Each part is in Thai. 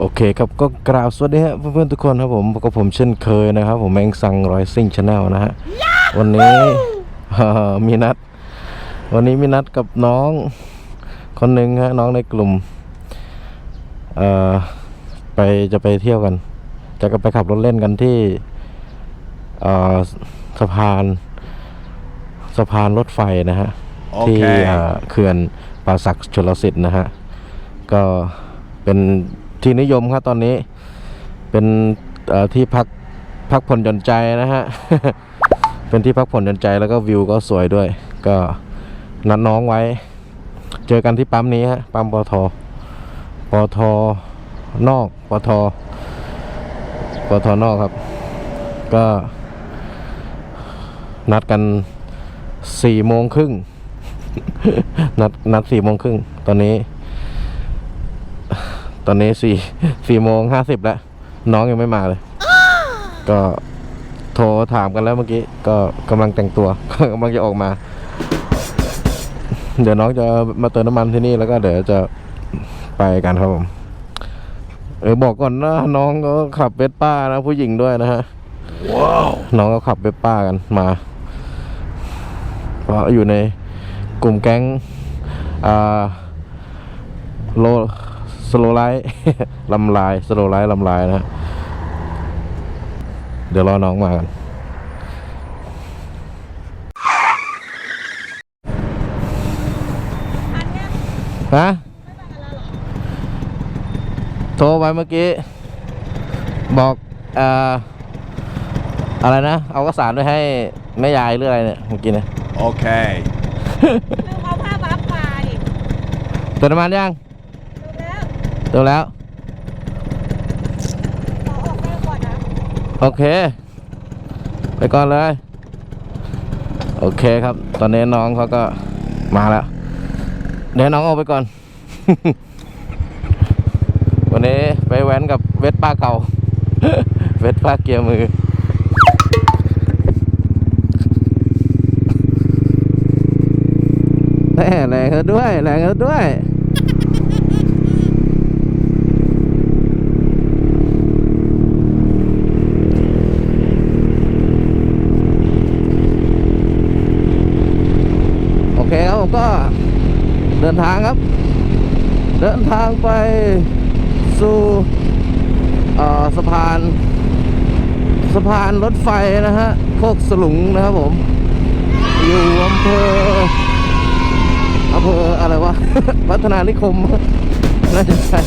โอเคครับก็กราบสวัสดีฮะเพื่อนๆทุกคนครับผมกับผมเช่นเคยนะครับ ผมแมงสังรอยซิ่งชาแนลนะฮะวันนี้เอ่อมีนัด วันนี้มีนัดกับน้องคนหนึ่งฮะน้องในกลุ่มเอ่อไปจะไปเที่ยวกัน จะก็ไปขับรถเล่นกันที่เอ่อสะพานสะพานรถไฟนะฮะโอเคที่เอ่อเขื่อนป่าศักดิ์ชลสิทธิ์นะฮะก็เป็น ที่นิยมครับตอนนี้เป็นที่พักพักผ่อนหย่อนใจนะฮะ เป็นที่พักผ่อนหย่อนใจแล้วก็วิวก็สวยด้วย ก็นัดน้องไว้ เจอกันที่ปั๊มนี้ฮะ ปั๊มปทปทนอกปทปทนอกครับ ก็ นัดกันสี่โมงครึ่งนัดนัดสี่โมงครึ่งตอนนี้ ตอนนี้สี่สี่โมงห้าสิบแล้ว น้องยังไม่มาเลย ก็โทรถามกันแล้วเมื่อกี้ก็กำลังแต่งตัวกำลังจะออกมา เดี๋ยวน้องจะมาเติมน้ำมันที่นี่แล้วก็เดี๋ยวจะไปกันครับผมเออบอกก่อนนะน้องก็ขับเวสป้านะ ผู้หญิงด้วยนะฮะว้าวน้องก็ขับเวสป้ากันมาก็อยู่ในกลุ่มแก๊งอ่าโล สโลไลท์ลำลายสโลไลท์ลำลายนะฮะเดี๋ยวรอน้องมากันฮะโทรไปเมื่อกี้ บอกเอ่ออะไรนะ เอากระสารไปให้แม่ยายหรืออะไรเนี่ยเมื่อกี้เนี่ยโอเคลืมเอาผ้าบัฟไปเติมน้ำมันยังแล้ว เติมแล้วออกแม่ก่อนนะโอเค ไปก่อนเลย โอเคครับ ตอนนี้น้องเขาก็มาแล้ว เดี๋ยวน้องออกไปก่อน วันนี้ไปแว้นกับเวทป้าเก่า เวทป้าเกียร์มือแม่แรงเขาด้วย แรงเขาด้วย โอเคครับผมก็ เดินทางครับ เดินทางไปสู่สะพาน สะพานรถไฟนะฮะโคกสลุงนะครับผม อยู่อำเภออำเภออะไรวะวัฒนานิคมน่าจะใช่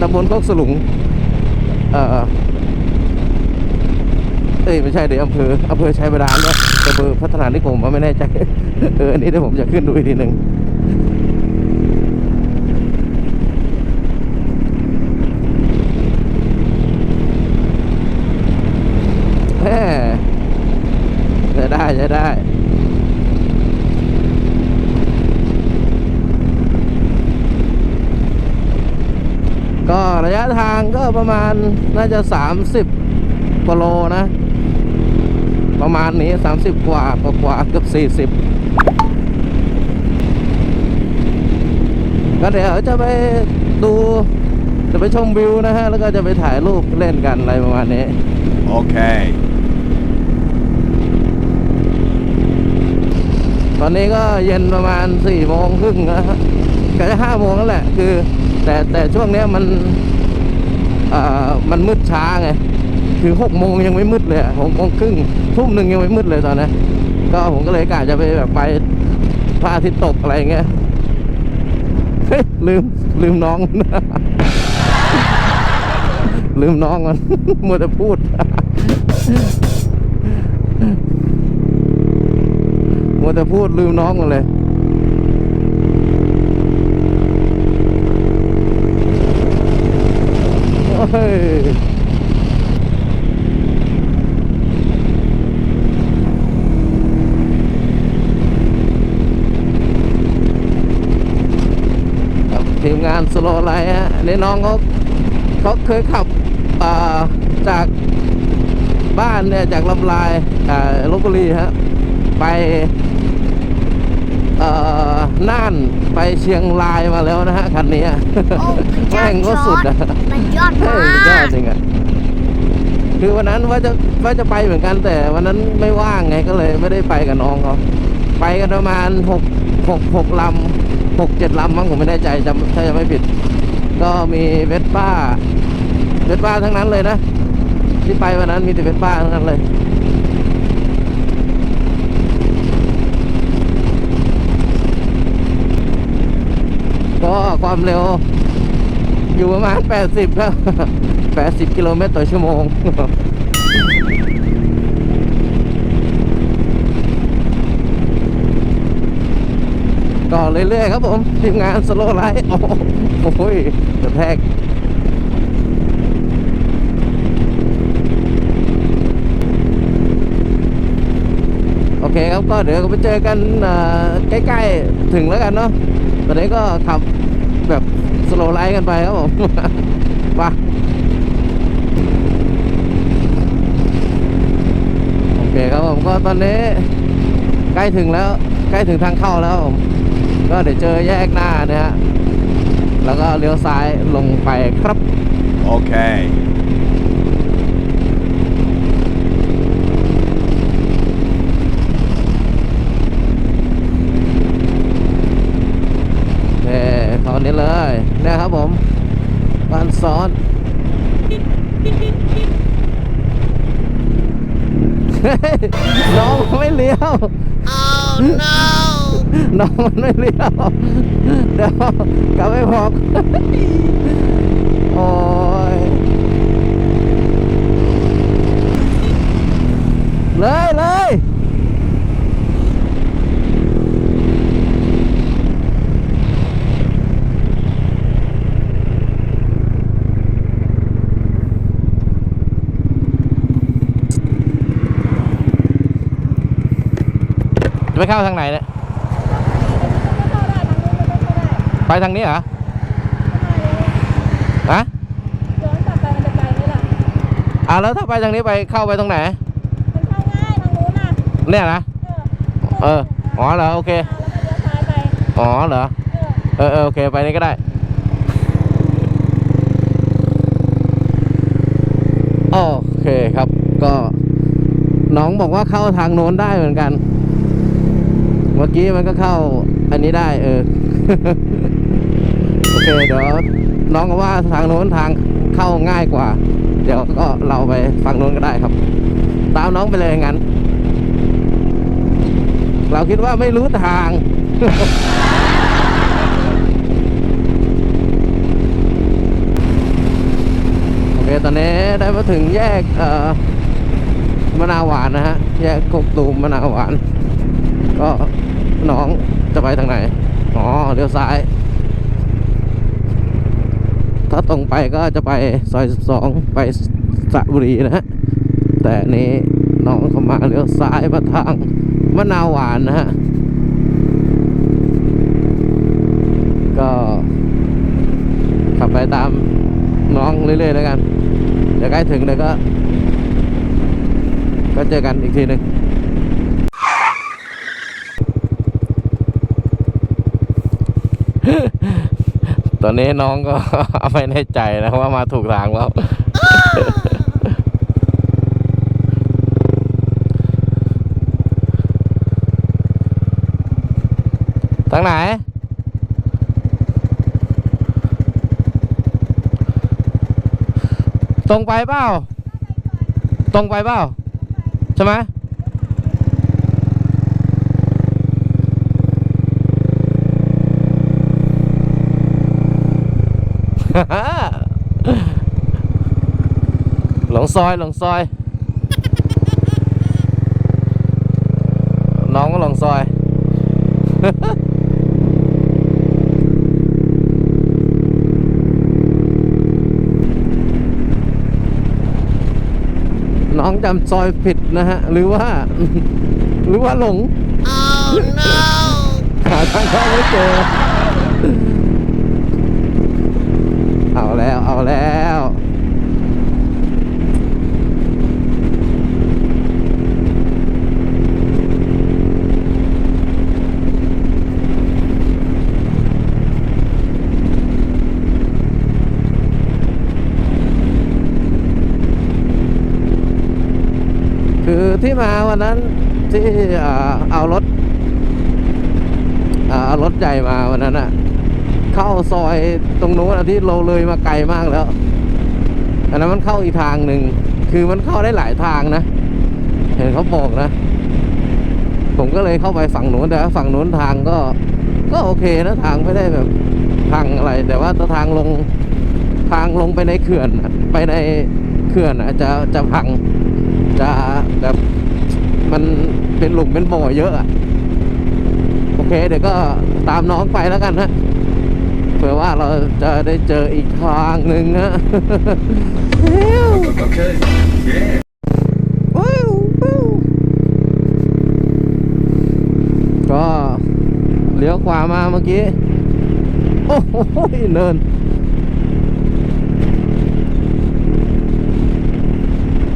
ตำบลโคกสลุงเออเอ้ยไม่ใช่เดี๋ยวอำเภออำเภอชัยบาดาลด้วยอำเภอพัฒนานิคมว่าไม่แน่ใจเอออันนี้เดี๋ยวผมจะขึ้นดูอีกทีหนึ่งแหม่ใช้ได้ใช้ได้ ก็ระยะทางก็ ประมาณน่าจะ 30กว่าโลนะ ประมาณนี้ 30 กว่ากว่ากว่าเกือบ40 ก็เดี๋ยวจะไปดู จะไปชมวิวนะฮะ แล้วก็จะไปถ่ายรูปเล่นกันอะไรประมาณนี้ โอเคตอนนี้ก็เย็นประมาณ4โมงครึ่งนะฮะก็จะ5โมงนั่นแหละ คือ แต่แต่ช่วงเนี้ยมันอ่า มันมืดช้าไงคือ6โมงยังไม่มืดเลยหกโมงครึ่งทุ่มหนึ่งยังไม่มืดเลยตอนนี้ก็ผมก็เลยกะจะไปแบบไปพระอาทิตย์ตกอะไรเงี้ยเฮ้ยลืมลืมน้อง ลืมน้องมันมัวแต่พูดมัวแต่พูดลืมน้องมันเลย โอ้ยครับ ทีมงานสโลไลท์ฮะอันนี่น้องเขาเขาเคยขับาจากบ้านเนี่ยจากลำลายลบบุรีฮะไปเอ่อ น่านไปเชียงรายมาแล้วนะฮะคันนี้โอ้มันยอแม่ดงก็ยสุอดดอะมันยอดเฮ้มายยอดกจริงอะคือวันนั้นว่าจะว่าจะไปเหมือนกันแต่วันนั้นไม่ว่างไงก็เลยไม่ได้ไปกับน้องเขาไปกันประมาณหกหกหกลำหกเจ็ดลำมั้งผมไม่แน่ใจจำถ้าจะไม่ผิด ก็มีเวสป้าเวสป้าทั้งนั้นเลยนะที่ไปวันนั้นมีแต่เวสป้าทั้งนั้นเลย ก็ ความเร็ว อยู่ประมาณ 80 ครับ 80 กิโลเมตรต่อชั่วโมง ก็เรื่อยๆครับผมทีมงานสโลไลท์โอ้โหกระแทกโอเคครับก็เดี๋ยวก็ไปเจอกันใกล้ๆถึงแล้วกันเนาะตอนนี้ก็ขับ แบบสโลไลท์กันไปครับผมไปโอเคครับผมก็ตอนนี้ ใกล้ถึงแล้วใกล้ถึงทางเข้าแล้วผมก็เดี๋ยวเจอแยกหน้านะฮะแล้วก็เลี้ยวซ้ายลงไปครับ โอเคยเขานี้เลยเนี่ยครับผมบ้านซ้อน เฮ้ยน้องไม่ เลี้ยว Oh no น้องมันไม่เลี้ยวเดี๋ยวกลับไปบอกโอ้ยเลยเลย จะไปเข้าทางไหนเนี่ยไปทางนี้เหรอฮะย้อนกลับไปมันจะไกลไหมล่ะอ่าแล้วถ้าไปทางนี้ไปเข้าไปตรงไหนมันเข้าง่ายทางนู้นน่ะเนี่ยนะเออเอออ๋อเหรอโอเคแล้วก็เลี้ยวซ้ายไปอ๋อเหรอเออเออเออโอเคไปนี่ก็ได้โอเคครับก็น้องบอกว่าเข้าทางโน้นได้เหมือนกัน เมื่อกี้มันก็เข้าอันนี้ได้เออ โอเคเดี๋ยวน้องก็ว่าทางโน้นทางเข้าง่ายกว่า เดี๋ยวก็เราไปฝั่งโน้นก็ได้ครับ ตามน้องไปเลยงั้น เราคิดว่าไม่รู้ทางโอเคตอนนี้ได้มาถึงแยกเอ่อมะนาวหวานนะฮะ แยกกกตูมมะนาวหวาน ก็ น้องจะไปทางไหน อ๋อ เลี้ยวซ้าย ถ้าตรงไปก็จะไปซอย12ไปสระบุรีนะฮะ แต่นนี้น้องเขามาเลี้ยวซ้ายมาทางมะนาวหวานนะฮะ ก็ขับไปตามน้องเรื่อยๆแล้วกันเดี๋ยวใกล้ถึงเดี๋ยวก็ ก็เจอกันอีกทีหนึ่ง ตอนนี้น้องก็ ไม่แน่ใจนะว่ามาถูกทางแล้ว ทางไหน ตรงไปเปล่า ตรงไปเปล่า ใช่ไหม หลงซอยหลงซอย น้องก็หลงซอย น้องจำซอยผิดนะฮะ หรือว่า หรือว่าหลง Oh no หาทางเข้าไม่เจอ เอาแล้ว เอาแล้ว โที่มา วันนั้นที่เอารถเอารถใหญ่มาวันนั้นอะเข้าซอยตรงนู้นที่เราเลยมาไกลมากแล้วอันนั้นมันเข้าอีกทางหนึ่งคือมันเข้าได้หลายทางนะ เห็นเขาบอกนะ ผมก็เลยเข้าไปฝั่งนู้นแต่ว่าฝั่งนู้นทางก็ ก็โอเคนะทางไม่ได้แบบพังอะไร แต่ว่าทางลงทางลงไปในเขื่อน ไปในเขื่อนอะจะจะพังจะแบบ มันเป็นหลุมเป็นบ่อเยอะอะโอเค เดี๋ยวก็ตามน้องไปแล้วกันฮะเผื่อว่าเราจะได้เจออีกทางหนึ่งฮะ Okay. Yeah. ว้าวว้าวก็เลี้ยวขวามาเมื่อกี้ โอ้โหเนิน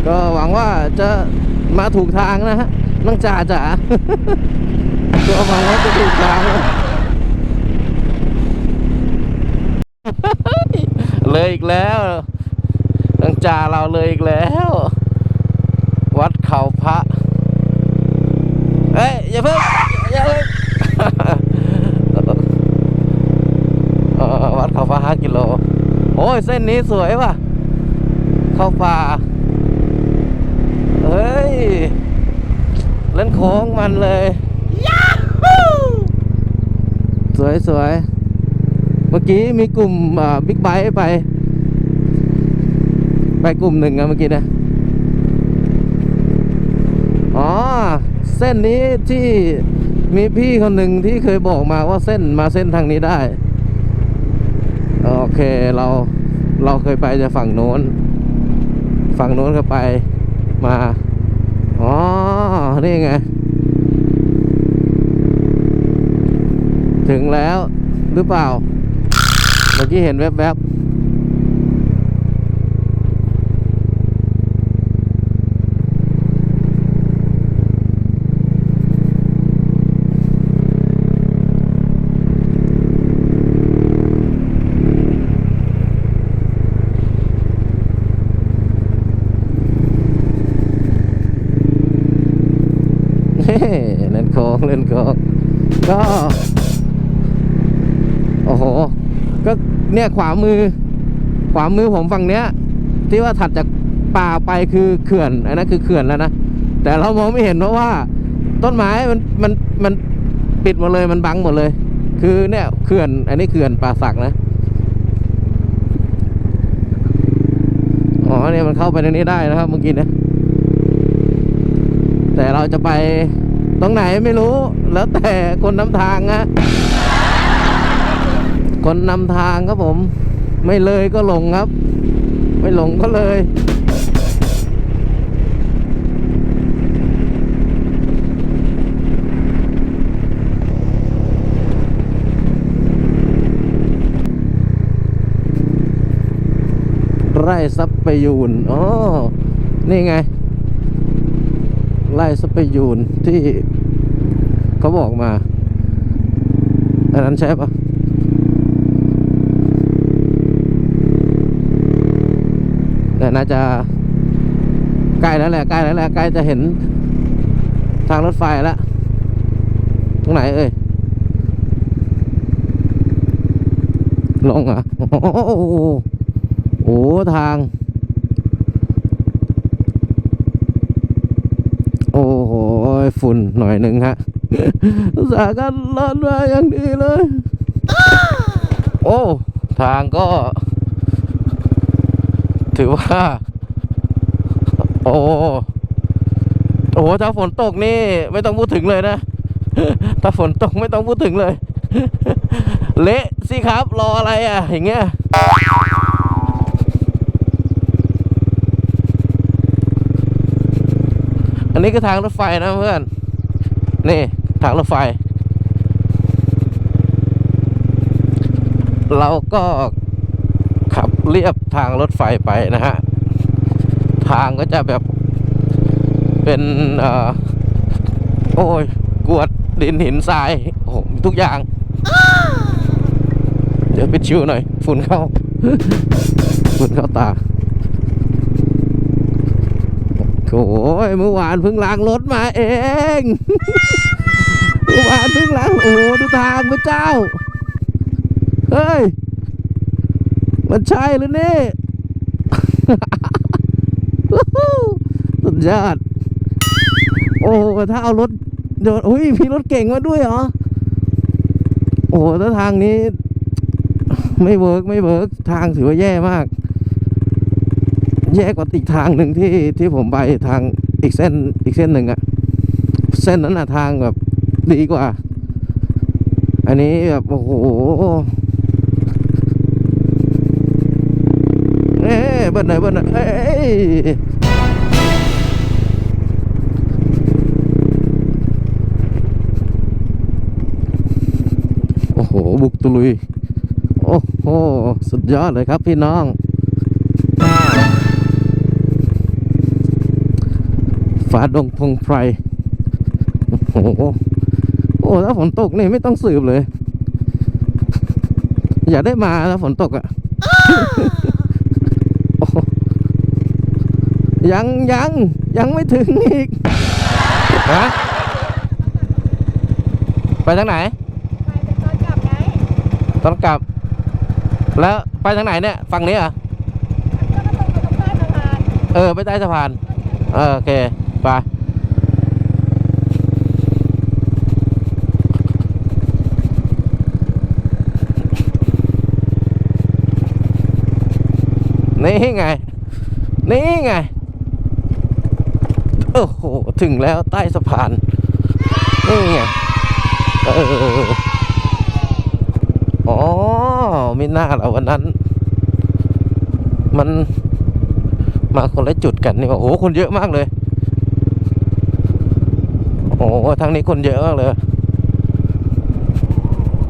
ก็หวังว่าจะ มาถูกทางนะฮะน้องจ่าจ๋าก็หวังว่าจะถูกทางเลยอีกแล้วน้องจ่าเราเลยอีกแล้ว วัดเขาพระเฮ้ยอย่าเพิ่งอย่าเพิ่งเออวัดเขาพระห้ากิโลโอ้ยเส้นนี้สวยว่ะ เข้าป่า เฮ้ย เล่นโค้งมันเลยยาฮูสวยสวยเมื่อกี้มีกลุ่มบิ๊กไบค์ไป ไปกลุ่มหนึ่งอะเมื่อกี้นะอ๋อ เส้นนี้ที่มีพี่คนหนึ่งที่เคยบอกมาว่าเส้นมาเส้นทางนี้ได้ โอเคเราเราเคยไปจากฝั่งโน้น ฝั่งโน้นก็ไป มา อ๋อ นี่ไง ถึงแล้วหรือเปล่า เมื่อกี้เห็นแวบๆ เฮ้เล่นโค้งเล่นโค้งก็ โอ้โห ก็เนี่ยขวามือ ขวามือผมฝั่งเนี้ย ที่ว่าถัดจากป่าไปคือเขื่อนอันนั้นคือเขื่อนแล้วนะแต่เรามองไม่เห็นเพราะว่า ต้นไม้มันมันมันปิดหมดเลยมันบังหมดเลย คือเนี่ยเขื่อน อันนี้เขื่อนป่าสักนะอ๋อเนี่ยมันเข้าไปในนี้ได้นะครับเมื่อกี้นะแต่เราจะไป ตรงไหนไม่รู้ แล้วแต่คนนำทางนะคนนำทางครับผม ไม่เลยก็หลงครับ ไม่หลงก็เลย ไร่ซับไปยูนอ๋อนี่ไง ไล่สเปยูนที่เขาบอกมา อันนั้นใช่ปะแต่น่าจะใกล้แล้วแหละใกล้แล้วแหละใกล้จะเห็นทางรถไฟแล้ว ตรงไหนเอ่ยลงอะโอ้โหโอ้โหทาง โอ้โห ฝุ่นหน่อยหนึ่งฮะอุตสาหการรอดมาอย่างดีเลย โอ้ ทางก็ ถือว่า โอ้โอ้โหถ้าฝนตกนี่ ไม่ต้องพูดถึงเลยนะ ถ้าฝนตกไม่ต้องพูดถึงเลย เละสิครับรออะไรอะ อย่างเงี้ย อันนี้คือทางรถไฟนะเพื่อน นี่ทางรถไฟ เราก็ขับเรียบทางรถไฟไปนะฮะ ทางก็จะแบบเป็นเอ่อโอ้ยกวดดินหินทรายโอ้โหทุกอย่าง เดี๋ยวปิดชิวหน่อย ฝุ่นเข้า ฝุ่นเข้าตา โอ้ยเมื่อวานเพิ่งล้างรถมาเอง เมื่อวานเพิ่งล้างโอ้โหดูทางพระเจ้า เฮ้ย มันใช่หรือนี่สุดยอดโอ้ถ้าเอารถเดินอุ้ยมีรถเก่งมาด้วยเหรอ โอ้ถ้าทางนี้ ไม่เวิร์กไม่เวิร์กทางถือว่าแย่มาก แย่กว่าอีกทางหนึ่งที่ที่ผมไปทางอีกเส้นอีกเส้นหนึ่งอะเส้นนั้นอะทางแบบดีกว่า อันนี้แบบโอ้โหเอ๊ะเบิ้ลหนเบิ้ลหนเอ้ยโอ้โห บุกตุลุย โอ้โห สุดยอดเลยครับพี่น้อง ฟ้าดงพงไพรโอ้โหโอ้ถ้าฝนตกนี่ไม่ต้องสืบเลย อย่าได้มาถ้าฝนตกอะ่ะโอ้โหยังยังยังไม่ถึงอีกฮะไปทางไหน ไปเป็นตอนกลับไงตอนกลับ แล้วไปทางไหนเนี่ยฝั่งนี้เหรอะก็มาตรงกับตรงใต้สะพานเออ ไปใต้สะพาน เออโอเค ไปนี่ไง นี่ไง โอ้โห ถึงแล้วใต้สะพาน นี่ไง เออ อ๋อ ไม่น่าเราวันนั้น มันมาคนละจุดกันนี่ว่าโอ้โหคนเยอะมากเลย โอ้ทางนี้คนเยอะมากเลย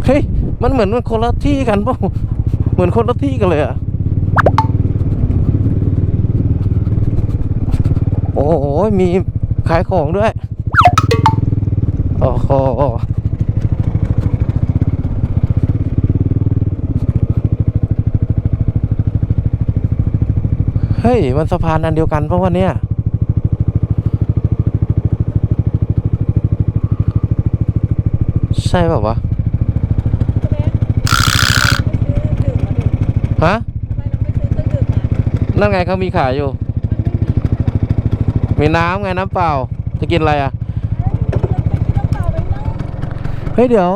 เฮ้ย มันเหมือนมันคนละที่กันเปล่าเหมือนคนละที่กันเลยอะโอ้โหมีขายของด้วย โอ้โหเฮ้ย มันสะพานอันเดียวกันเพราะว่าเนี่ย ใช่เปล่าวะใช่ไหมไปซื้อดื่มมาดิฮะทำไมเราไม่ซื้อเครื่องดื่มมานั่นไงเขามีขายอยู่ มีน้ำไงน้ำเปล่า จะกินอะไรอะ เฮ้ยเดี๋ยว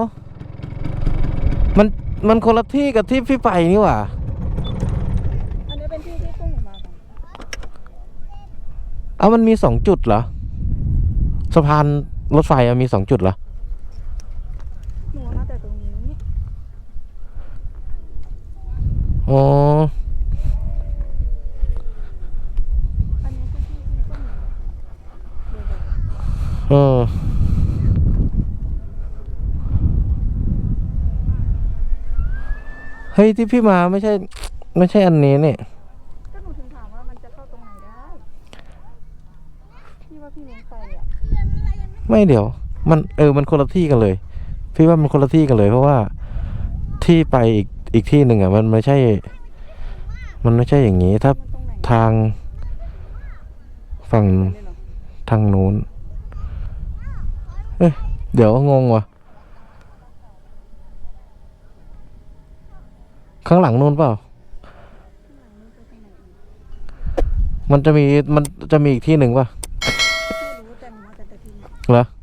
มันมันคนละที่กับที่พี่ไปนี่หว่าอันนี้เป็นที่ที่พวกหนูมาเอามันมีสองจุดเหรอ สะพานรถไฟมีสองจุดเหรอ หนูมาแต่ตรงนี้ อ๋ออันนี้คือที่ที่พวกหนูเดี๋ยวๆเออเฮ้ยที่พี่มาไม่ใช่ ไม่ใช่อันนี้เนี่ยก็หนูถึงถามว่ามันจะเข้าตรงไหนได้พี่ว่าพี่ลงไปอะไม่เดี๋ยว มันเออมันคนละที่กันเลย พี่ว่ามันคนละที่กันเลย เพราะว่าที่ไปอีก อีกที่หนึ่งอะมันไม่ใช่ มันไม่ใช่อย่างนี้ ถ้ามันตรงไหนทางฝั่งเลยเหรอทางนู้น เอ้ยเดี๋ยวงงว่ะ ข้างหลังนู้นเปล่า มันจะมีมันจะมีอีกที่หนึ่งป่ะไม่รู้แต่หนูมาแต่แต่ที่นี่เหรอห